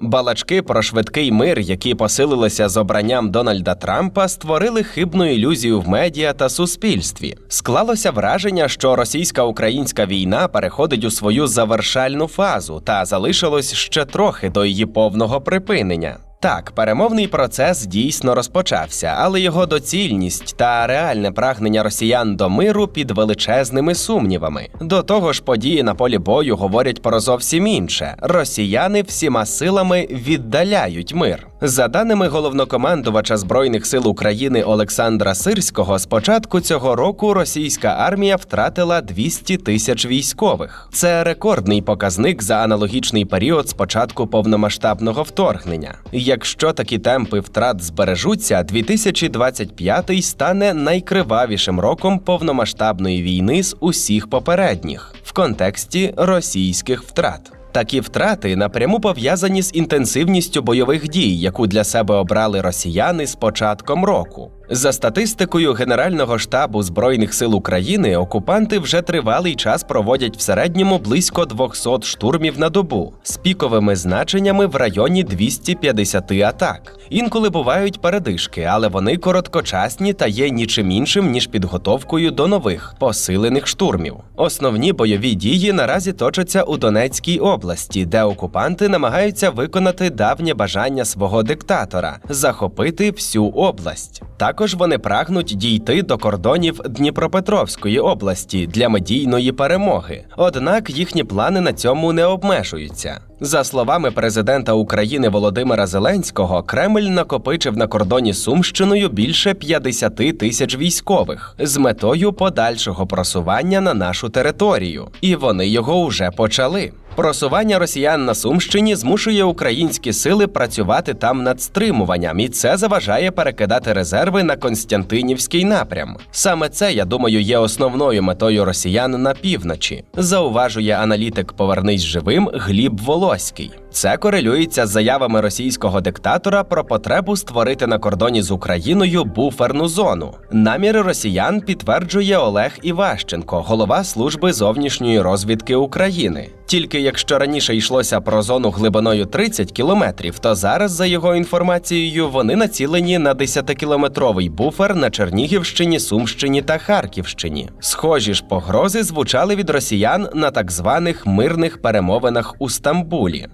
Балачки про швидкий мир, які посилилися з обранням Дональда Трампа, створили хибну ілюзію в медіа та суспільстві. Склалося враження, що російсько-українська війна переходить у свою завершальну фазу та залишилось ще трохи до її повного припинення. Так, перемовний процес дійсно розпочався, але його доцільність та реальне прагнення росіян до миру під величезними сумнівами. До того ж, події на полі бою говорять про зовсім інше: росіяни всіма силами віддаляють мир. За даними головнокомандувача збройних сил України Олександра Сирського, з початку цього року російська армія втратила 200 тисяч військових. Це рекордний показник за аналогічний період з початку повномасштабного вторгнення. Якщо такі темпи втрат збережуться, 2025 стане найкривавішим роком повномасштабної війни з усіх попередніх в контексті російських втрат. Такі втрати напряму пов'язані з інтенсивністю бойових дій, яку для себе обрали росіяни з початком року. За статистикою Генерального штабу Збройних сил України, окупанти вже тривалий час проводять в середньому близько 200 штурмів на добу з піковими значеннями в районі 250 атак. Інколи бувають передишки, але вони короткочасні та є нічим іншим ніж підготовкою до нових посилених штурмів. Основні бойові дії наразі точаться у Донецькій області, де окупанти намагаються виконати давнє бажання свого диктатора захопити всю область. Також вони прагнуть дійти до кордонів Дніпропетровської області для медійної перемоги. Однак їхні плани на цьому не обмежуються. За словами президента України Володимира Зеленського, Кремль накопичив на кордоні Сумщиною більше 50 тисяч військових з метою подальшого просування на нашу територію, і вони його вже почали. Просування росіян на Сумщині змушує українські сили працювати там над стримуванням, і це заважає перекидати резерви на Константинівський напрям. Саме це, я думаю, є основною метою росіян на півночі. Зауважує аналітик Повернись живим Гліб Волоський. Це корелюється з заявами російського диктатора про потребу створити на кордоні з Україною буферну зону. Наміри росіян підтверджує Олег Іващенко, голова служби зовнішньої розвідки України. Тільки якщо раніше йшлося про зону глибиною 30 кілометрів, то зараз, за його інформацією, вони націлені на 10-кілометровий буфер на Чернігівщині, Сумщині та Харківщині. Схожі ж погрози звучали від росіян на так званих мирних перемовинах у Стамбулі.